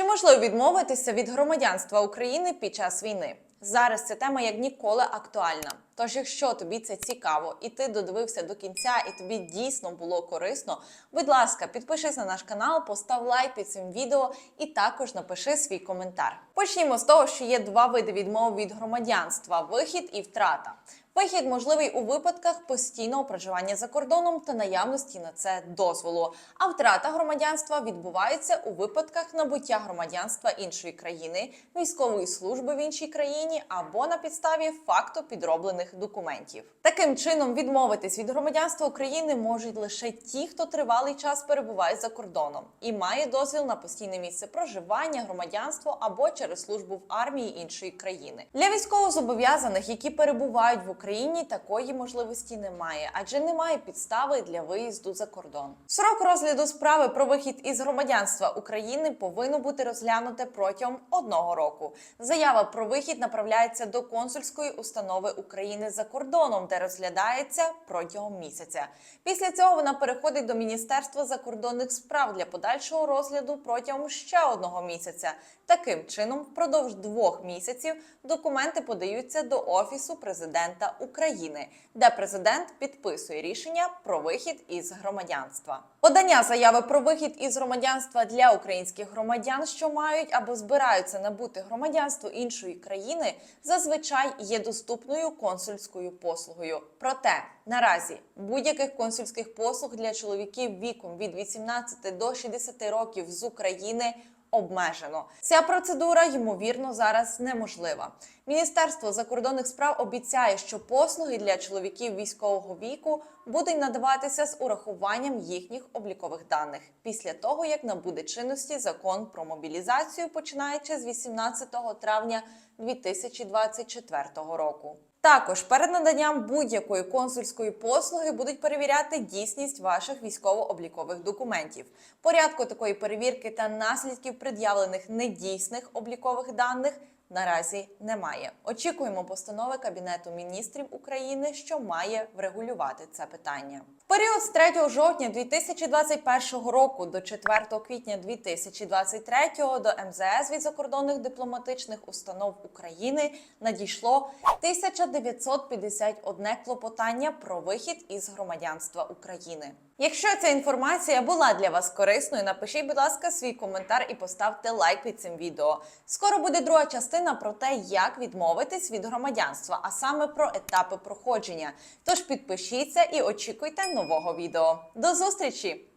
Чи можливо відмовитися від громадянства України під час війни? Зараз ця тема як ніколи актуальна. Тож, якщо тобі це цікаво і ти додивився до кінця, і тобі дійсно було корисно, будь ласка, підпишись на наш канал, постав лайк під цим відео і також напиши свій коментар. Почнімо з того, що є два види відмови від громадянства: вихід і втрата. Вихід можливий у випадках постійного проживання за кордоном та наявності на це дозволу. А втрата громадянства відбувається у випадках набуття громадянства іншої країни, військової служби в іншій країні або на підставі факту підроблених документів. Таким чином відмовитись від громадянства України можуть лише ті, хто тривалий час перебуває за кордоном і має дозвіл на постійне місце проживання, громадянство або через службу в армії іншої країни. Для військовозобов'язаних, які перебувають в Україні, такої можливості немає, адже немає підстави для виїзду за кордон. Срок розгляду справи про вихід із громадянства України повинно бути розглянуте протягом одного року. Заява про вихід направляється до консульської установи України за кордоном, де розглядається протягом місяця. Після цього вона переходить до Міністерства закордонних справ для подальшого розгляду протягом ще одного місяця. Таким чином, впродовж двох місяців документи подаються до Офісу президента України, де президент підписує рішення про вихід із громадянства. Подання заяви про вихід із громадянства для українських громадян, що мають або збираються набути громадянство іншої країни, зазвичай є доступною консульською послугою. Проте наразі будь-яких консульських послуг для чоловіків віком від 18 до 60 років з України обмежено. Ця процедура ймовірно зараз неможлива. Міністерство закордонних справ обіцяє, що послуги для чоловіків військового віку будуть надаватися з урахуванням їхніх облікових даних після того, як набуде чинності закон про мобілізацію, починаючи з 18 травня 2024 року. Також перед наданням будь-якої консульської послуги будуть перевіряти дійсність ваших військово-облікових документів. Порядку такої перевірки та наслідків пред'явлених недійсних облікових даних наразі немає. Очікуємо постанови Кабінету міністрів України, що має врегулювати це питання. В період з 3 жовтня 2021 року до 4 квітня 2023 до МЗС від закордонних дипломатичних установ України надійшло 1951 клопотання про вихід із громадянства України. Якщо ця інформація була для вас корисною, напишіть, будь ласка, свій коментар і поставте лайк під цим відео. Скоро буде друга частина про те, як відмовитись від громадянства, а саме про етапи проходження. Тож підпишіться і очікуйте нового відео. До зустрічі!